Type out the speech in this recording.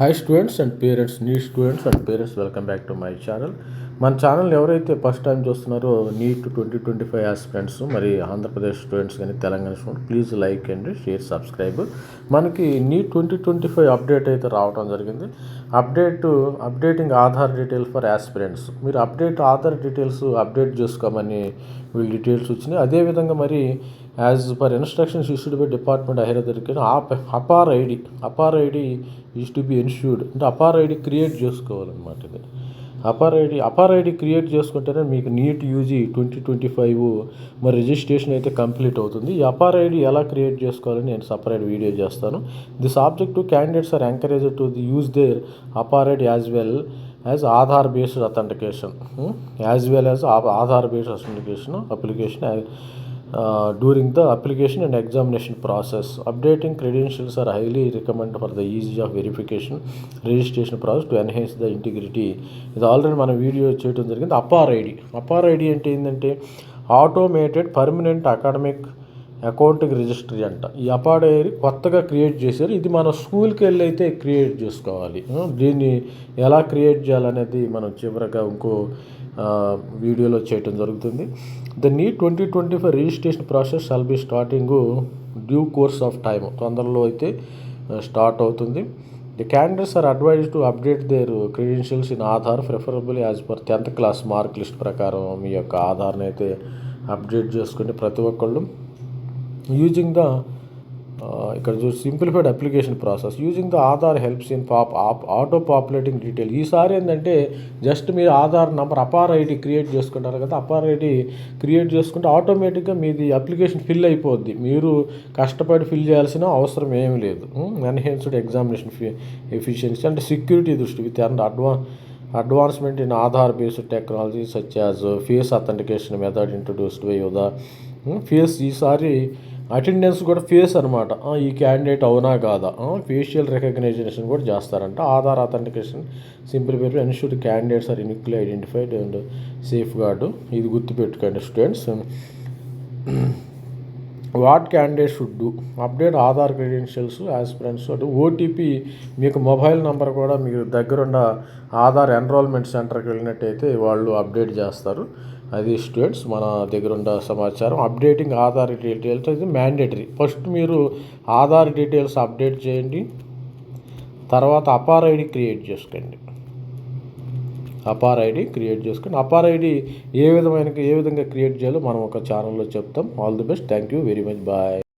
Hi students and parents, new students and parents welcome back to my channel. మన channel ఎవరైతే first time చూస్తున్నారో NEET twenty twenty five aspirants మరి Andhra Pradesh students కానీ Telangana student please like and share subscribe మనకి NEET twenty twenty five update అయితే రావడం జరిగింది. Update updating Aadhaar details for aspirants మీరు అప్డేట్ ఆధార్ డీటెయిల్స్ అప్డేట్ చేసుకోమని వీళ్ళు డీటెయిల్స్ వచ్చినాయి. అదేవిధంగా మరి as per instructions issued by department హైదరాబాద్కి APAAR ID APAAR ID is to be issued అంటే అపార్ ఐడి క్రియేట్ చేసుకోవాలన్నమాట ఇది. APAAR ID APAAR ID create చేసుకుంటేనే మీకు NEET UG twenty twenty five మరి రిజిస్ట్రేషన్ అయితే కంప్లీట్ అవుతుంది. ఈ అపార్ ఐడి ఎలా క్రియేట్ చేసుకోవాలని నేను సపరేట్ వీడియో చేస్తాను. This object to candidates are encourage to the use their APAAR ID as well as Aadhaar based authentication as well as Aadhaar based authentication application during the application and examination process updating credentials are highly recommend for the easy of verification registration process to enhance the integrity ఇది already మనం video చేయడం జరిగింది. APAAR ID APAAR ID అంటే ఏంటంటే automated permanent academic accounting registry అంట. ఈ APAAR ID కొత్తగా create చేశారు. ఇది మన స్కూల్కి వెళ్ళి అయితే క్రియేట్ చేసుకోవాలి. దీన్ని ఎలా క్రియేట్ చేయాలనేది మనం చివరగా ఇంకో వీడియోలో చేయటం జరుగుతుంది. The NEET twenty twenty five registration process shall be starting due course of time తొందరలో అయితే స్టార్ట్ అవుతుంది. The candidates are advise to update their credentials in Aadhaar preferable as per tenth class mark list ప్రకారం మీ యొక్క ఆధార్ని అయితే update చేసుకుని ప్రతి ఒక్కళ్ళు. యూజింగ్ ద ఇక్కడ చూసి simplified application process using the Aadhaar helps in pop up auto populating detail ఈసారి ఏంటంటే జస్ట్ మీరు Aadhaar number APAAR ID create చేసుకుంటారు కదా అపార్ ఐడి క్రియేట్ చేసుకుంటే ఆటోమేటిక్గా మీది అప్లికేషన్ ఫిల్ అయిపోద్ది. మీరు కష్టపడి ఫిల్ చేయాల్సిన అవసరం ఏమీ లేదు. ఎన్హెన్స్డ్ ఎగ్జామినేషన్ ఎఫిషియన్సీ అంటే సెక్యూరిటీ దృష్టి with and advance advancement in Aadhaar based technology such as face authentication method introduced by యుదా face ఈసారి అటెండెన్స్ కూడా ఫేస్ అనమాట ఈ క్యాండిడేట్ అవునా కాదా? ఫేషియల్ రికగ్నైజేషన్ కూడా చేస్తారంట. Aadhaar authentication simple paper ensure candidates are uniquely identified and safeguard ఇది గుర్తుపెట్టుకోండి students what candidate should do? Update Aadhaar credentials aspirants అంటే ఓటీపీ మీకు మొబైల్ నెంబర్ కూడా మీరు దగ్గరున్న ఆధార్ ఎన్రోల్మెంట్ సెంటర్కి వెళ్ళినట్టయితే వాళ్ళు అప్డేట్ చేస్తారు. అది స్టూడెంట్స్ మన దగ్గర ఉన్న సమాచారం. అప్డేటింగ్ ఆధార్ డీటెయిల్స్ అది మ్యాండేటరీ. ఫస్ట్ మీరు ఆధార్ డీటెయిల్స్ అప్డేట్ చేయండి. తర్వాత అపార్ ఐడి క్రియేట్ చేసుకోండి. అపార్ ఐడి క్రియేట్ చేసుకుని అపార్ ఐడి ఏ విధమైన ఏ విధంగా క్రియేట్ చేయాలో మనం ఒక ఛానల్లో చెప్తాం. All the best thank you very much bye